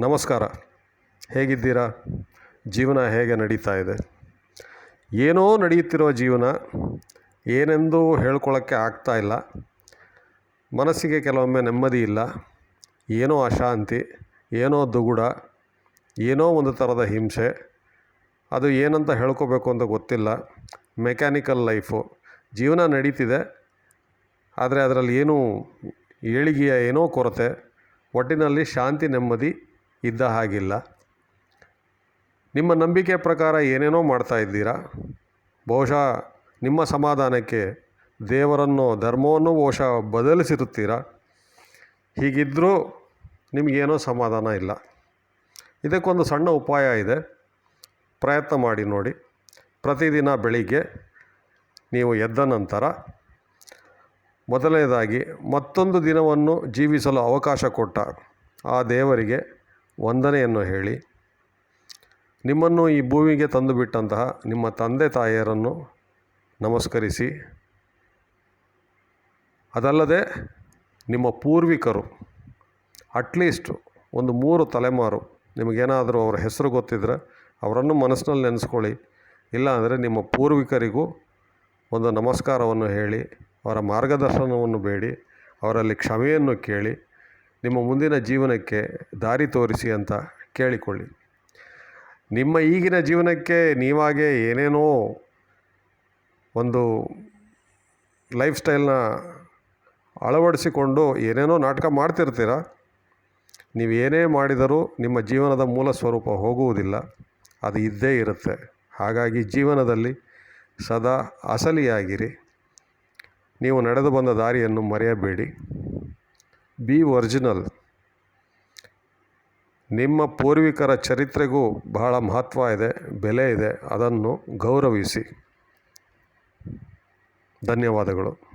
ನಮಸ್ಕಾರ. ಹೇಗಿದ್ದೀರಾ? ಜೀವನ ಹೇಗೆ ನಡೀತಾ ಇದೆ? ಏನೋ ನಡೆಯುತ್ತಿರುವ ಜೀವನ, ಏನೆಂದು ಹೇಳ್ಕೊಳ್ಳೋಕ್ಕೆ ಆಗ್ತಾ ಇಲ್ಲ. ಮನಸ್ಸಿಗೆ ಕೆಲವೊಮ್ಮೆ ನೆಮ್ಮದಿ ಇಲ್ಲ. ಏನೋ ಅಶಾಂತಿ, ಏನೋ ದುಗುಡ, ಏನೋ ಒಂದು ಥರದ ಹಿಂಸೆ. ಅದು ಏನಂತ ಹೇಳ್ಕೋಬೇಕು ಅಂತ ಗೊತ್ತಿಲ್ಲ. Mechanical life. ಜೀವನ ನಡೀತಿದೆ. ಆದರೆ ಅದರಲ್ಲಿ ಏನೂ ಏಳಿಗೆಯ ಏನೋ ಕೊರತೆ. ಒಟ್ಟಿನಲ್ಲಿ ಶಾಂತಿ, ನೆಮ್ಮದಿ ಇದ್ದ ಹಾಗಿಲ್ಲ. ನಿಮ್ಮ ನಂಬಿಕೆ ಪ್ರಕಾರ ಏನೇನೋ ಮಾಡ್ತಾ ಇದ್ದೀರಾ? ಬಹುಶಃ ನಿಮ್ಮ ಸಮಾಧಾನಕ್ಕೆ ದೇವರನ್ನು ಧರ್ಮವನ್ನು ಬಹುಶಃ ಬದಲಿಸಿರುತ್ತೀರಾ? ಹೀಗಿದ್ದರೂ ನಿಮಗೇನೋ ಸಮಾಧಾನ ಇಲ್ಲ. ಇದಕ್ಕೊಂದು ಸಣ್ಣ ಉಪಾಯ ಇದೆ. ಪ್ರಯತ್ನ ಮಾಡಿ ನೋಡಿ. ಪ್ರತಿದಿನ ಬೆಳಿಗ್ಗೆ ನೀವು ಎದ್ದ ನಂತರ ಮೊದಲನೇದಾಗಿ ಮತ್ತೊಂದು ದಿನವನ್ನು ಜೀವಿಸಲು ಅವಕಾಶ ಕೊಟ್ಟ ಆ ದೇವರಿಗೆ ವಂದನೆಯನ್ನು ಹೇಳಿ, ನಿಮ್ಮನ್ನು ಈ ಭೂಮಿಗೆ ತಂದು ಬಿಟ್ಟಂತಹ ನಿಮ್ಮ ತಂದೆ ತಾಯಿಯರನ್ನು ನಮಸ್ಕರಿಸಿ. ಅದಲ್ಲದೆ ನಿಮ್ಮ ಪೂರ್ವಿಕರು ಅಟ್ಲೀಸ್ಟ್ ಒಂದು ಮೂರು ತಲೆಮಾರು, ನಿಮಗೇನಾದರೂ ಅವರ ಹೆಸರು ಗೊತ್ತಿದ್ದರೆ ಅವರನ್ನು ಮನಸ್ಸಿನಲ್ಲಿ ನೆನೆಸ್ಕೊಳ್ಳಿ. ಇಲ್ಲ ಅಂದರೆ ನಿಮ್ಮ ಪೂರ್ವಿಕರಿಗೂ ಒಂದು ನಮಸ್ಕಾರವನ್ನು ಹೇಳಿ, ಅವರ ಮಾರ್ಗದರ್ಶನವನ್ನು ಬೇಡಿ, ಅವರಲ್ಲಿ ಕ್ಷಮೆಯನ್ನು ಕೇಳಿ. ನಿಮ್ಮ ಮುಂದಿನ ಜೀವನಕ್ಕೆ ದಾರಿ ತೋರಿಸಿ ಅಂತ ಕೇಳಿಕೊಳ್ಳಿ. ನಿಮ್ಮ ಈಗಿನ ಜೀವನಕ್ಕೆ ನೀವಾಗೇ ಏನೇನೋ ಒಂದು ಲೈಫ್ ಸ್ಟೈಲ್ನ ಅಳವಡಿಸಿಕೊಂಡು ಏನೇನೋ ನಾಟಕ ಮಾಡ್ತಿರ್ತೀರ? ನೀವು ಏನೇ ಮಾಡಿದರೂ ನಿಮ್ಮ ಜೀವನದ ಮೂಲ ಸ್ವರೂಪ ಹೋಗುವುದಿಲ್ಲ, ಅದು ಇದ್ದೇ ಇರುತ್ತೆ. ಹಾಗಾಗಿ ಜೀವನದಲ್ಲಿ ಸದಾ ಅಸಲಿಯಾಗಿರಿ. ನೀವು ನಡೆದು ಬಂದ ದಾರಿಯನ್ನು ಮರೆಯಬೇಡಿ. Be original. ನಿಮ್ಮ ಪೂರ್ವಿಕರ ಚರಿತ್ರೆಗೂ ಬಹಳ ಮಹತ್ವ ಇದೆ ಬೆಲೆ ಇದೆ ಅದನ್ನು ಗೌರವಿಸಿ. ಧನ್ಯವಾದಗಳು.